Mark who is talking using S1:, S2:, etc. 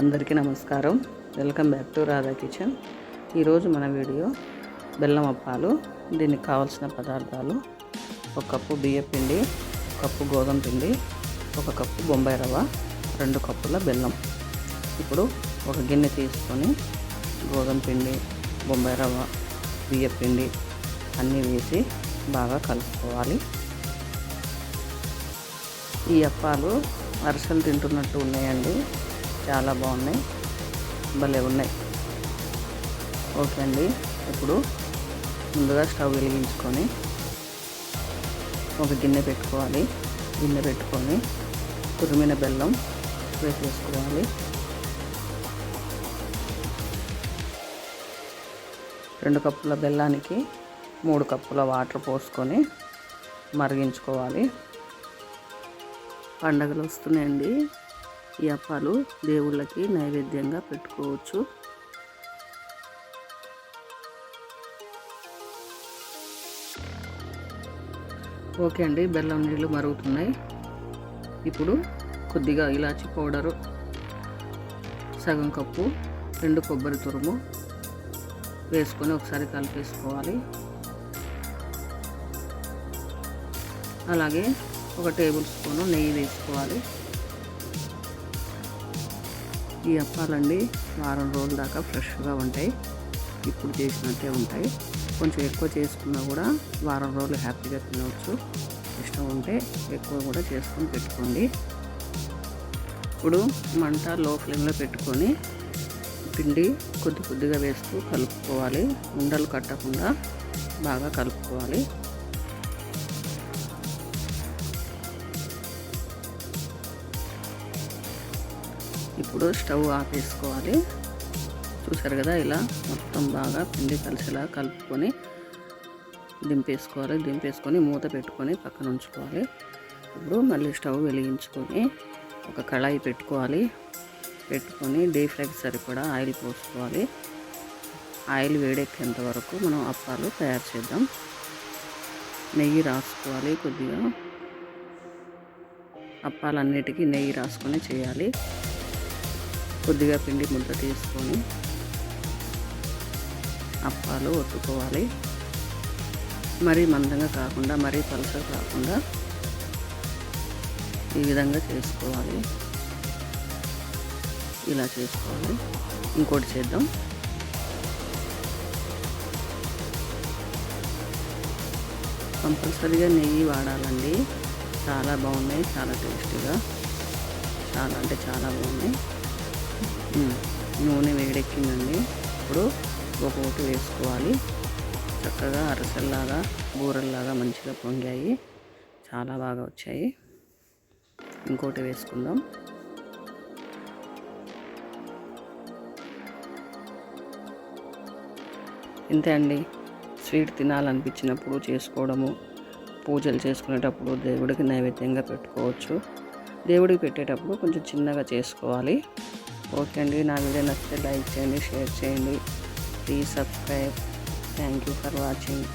S1: అందరికీ నమస్కారం. Welcome back to Radha kitchen. ఈరోజు మన వీడియో బెల్లం అప్పాలు దీనికి కావాల్సిన పదార్థాలు ఒక కప్పు బియ్య పిండి ఒక కప్పు గోధుమ పిండి ఒక కప్పు బొంబాయి రవ్వ రెండు కప్పుల బెల్లం. ఇప్పుడు ఒక గిన్నె తీసుకొని గోధుమ పిండి బొంబాయి రవ్వ బియ్య పిండి అన్నీ వేసి బాగా కలుపుకోవాలి. ఈ అప్పాలు అరిసెలు తింటున్నట్టు ఉన్నాయండి. చాలా బాగున్నాయి. భలే ఉన్నాయి. ఓకే అండి. ఇప్పుడు ముందుగా స్టవ్ వెలిగించుకొని ఒక గిన్నె పెట్టుకోవాలి. గిన్నె పెట్టుకొని తురిమిన బెల్లం వేసేసుకోవాలి. రెండు కప్పుల బెల్లానికి మూడు కప్పుల వాటర్ పోసుకొని మరిగించుకోవాలి. పండగలు వస్తున్నాయండి. ఈ అప్పాలు దేవుళ్ళకి నైవేద్యంగా పెట్టుకోవచ్చు. ఓకే అండి బెల్లం నీళ్ళు మరుగుతున్నాయి. ఇప్పుడు కొద్దిగా ఇలాచి పౌడరు సగం కప్పు రెండు కొబ్బరి తురుము వేసుకొని ఒకసారి కలిపేసుకోవాలి. అలాగే ఒక టేబుల్ స్పూను నెయ్యి వేసుకోవాలి. ఈ అప్పాలండి వారం రోజుల దాకా ఫ్రెష్గా ఉంటాయి. ఇప్పుడు చేసినట్టే ఉంటాయి. కొంచెం ఎక్కువ చేసుకున్నా కూడా వారం రోజులు హ్యాపీగా తినవచ్చు. ఇష్టం ఉంటే ఎక్కువ కూడా చేసుకొని పెట్టుకోండి. ఇప్పుడు మంట లో ఫ్లేమ్లో పెట్టుకొని పిండి కొద్ది కొద్దిగా వేస్తూ కలుపుకోవాలి. ఉండలు కట్టకుండా బాగా కలుపుకోవాలి. ఇప్పుడు స్టవ్ ఆపేసుకోవాలి. చూసారు కదా ఇలా మొత్తం బాగా పిండి కలిసేలా కలుపుకొని దింపేసుకోవాలి. దింపేసుకొని మూత పెట్టుకొని పక్కన ఉంచుకోవాలి. ఇప్పుడు మళ్ళీ స్టవ్ వెలిగించుకొని ఒక కళాయి పెట్టుకోవాలి. పెట్టుకొని డీప్ ఫ్రైకి సరిపడా ఆయిల్ పోసుకోవాలి. ఆయిల్ వేడెక్కేంత వరకు మనం అప్పాలు తయారు చేద్దాం. నెయ్యి రాసుకోవాలి కొద్దిగా. అప్పాలన్నిటికీ నెయ్యి రాసుకొని చేయాలి. కొద్దిగా పిండి ముద్ద తీసుకొని అప్పాలు ఒత్తుకోవాలి. మరీ మందంగా కాకుండా మరీ పలుసగా కాకుండా ఈ విధంగా చేసుకోవాలి. ఇలా చేసుకోవాలి. ఇంకోటి చేద్దాం. కంపల్సరీగా నెయ్యి వాడాలండి. చాలా బాగున్నాయి చాలా టేస్టీగా. చాలా అంటే చాలా బాగున్నాయి. నూనె వేడెక్కిందండి. ఇప్పుడు ఒక్కొక్కటి వేసుకోవాలి. చక్కగా అరసల్లాగా బూరల్లాగా మంచిగా పొంగాయి. చాలా బాగా వచ్చాయి. ఇంకోటి వేసుకుందాం. ఇంతే అండి. స్వీట్ తినాలనిపించినప్పుడు చేసుకోవడము పూజలు చేసుకునేటప్పుడు దేవుడికి నైవేద్యంగా పెట్టుకోవచ్చు. దేవుడికి పెట్టేటప్పుడు కొంచెం చిన్నగా చేసుకోవాలి. ఓకే అండి. నా వీడియో నచ్చితే లైక్ చేయండి షేర్ చేయండి. Please subscribe thank you for watching